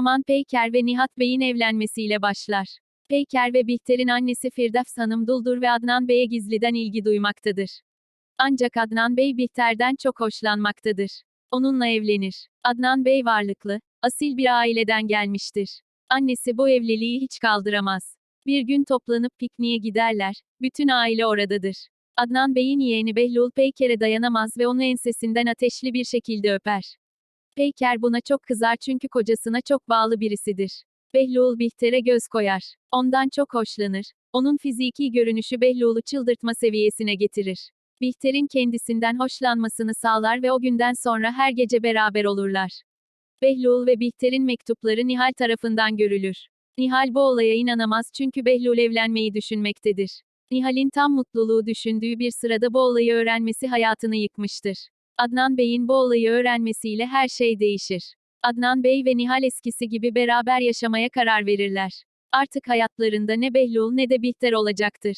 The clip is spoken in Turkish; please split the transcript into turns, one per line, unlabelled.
Roman Peyker ve Nihat Bey'in evlenmesiyle başlar. Peyker ve Bihter'in annesi Firdevs Hanım duldur ve Adnan Bey'e gizliden ilgi duymaktadır. Ancak Adnan Bey Bihter'den çok hoşlanmaktadır. Onunla evlenir. Adnan Bey varlıklı, asil bir aileden gelmiştir. Annesi bu evliliği hiç kaldıramaz. Bir gün toplanıp pikniğe giderler, bütün aile oradadır. Adnan Bey'in yeğeni Behlul Peyker'e dayanamaz ve onu ensesinden ateşli bir şekilde öper. Peyker buna çok kızar çünkü kocasına çok bağlı birisidir. Behlul Bihter'e göz koyar. Ondan çok hoşlanır. Onun fiziki görünüşü Behlul'u çıldırtma seviyesine getirir. Bihter'in kendisinden hoşlanmasını sağlar ve o günden sonra her gece beraber olurlar. Behlul ve Bihter'in mektupları Nihal tarafından görülür. Nihal bu olaya inanamaz çünkü Behlul evlenmeyi düşünmektedir. Nihal'in tam mutluluğu düşündüğü bir sırada bu olayı öğrenmesi hayatını yıkmıştır. Adnan Bey'in bu olayı öğrenmesiyle her şey değişir. Adnan Bey ve Nihal eskisi gibi beraber yaşamaya karar verirler. Artık hayatlarında ne Behlul ne de Bihter olacaktır.